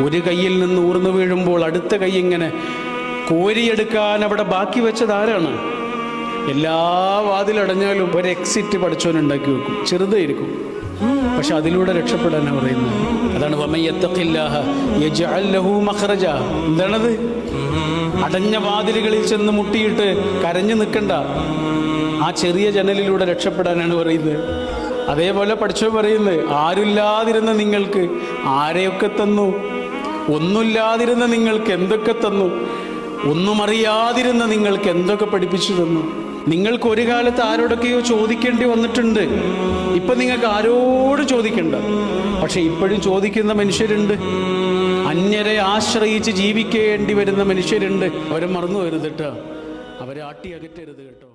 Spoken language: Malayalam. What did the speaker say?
ഒരു കയ്യിൽ നിന്ന് ഊർന്നു വീഴുമ്പോൾ അടുത്ത കൈ ഇങ്ങനെ കോരിയെടുക്കാൻ അവിടെ ബാക്കി വെച്ചത് ആരാണ്? എല്ലാ വാതിലടഞ്ഞാലും ഒരു എക്സിറ്റ് പഠിച്ചവനുണ്ടാക്കി വെക്കും. ചെറുതായിരിക്കും. പക്ഷെ അതിലൂടെ രക്ഷപ്പെടാനാണ് പറയുന്നത് അതാണ് എന്താണത്? അടഞ്ഞ വാതിലുകളിൽ ചെന്ന് മുട്ടിയിട്ട് കരഞ്ഞു നിൽക്കണ്ട. ആ ചെറിയ ജനലിലൂടെ രക്ഷപ്പെടാനാണ് പറയുന്നത്. അതേപോലെ പഠിച്ചോ പറയുന്നത് ആരില്ലാതിരുന്ന നിങ്ങൾക്ക് ആരെയൊക്കെ തന്നു? ഒന്നുമില്ലാതിരുന്ന നിങ്ങൾക്ക് എന്തൊക്കെ തന്നു? ഒന്നും അറിയാതിരുന്ന നിങ്ങൾക്ക് എന്തൊക്കെ പഠിപ്പിച്ചു തന്നു? നിങ്ങൾക്ക് ഒരു കാലത്ത് ആരോടൊക്കെയോ ചോദിക്കേണ്ടി വന്നിട്ടുണ്ട്. ഇപ്പൊ നിങ്ങൾക്ക് ആരോട് ചോദിക്കണ്ട. പക്ഷെ ഇപ്പോഴും ചോദിക്കുന്ന മനുഷ്യരുണ്ട്. അന്യരെ ആശ്രയിച്ച് ജീവിക്കേണ്ടി വരുന്ന മനുഷ്യരുണ്ട്. അവരെ മറന്നു വരുത് കേട്ടോ. അവരെ ആട്ടി അകറ്റരുത് കേട്ടോ.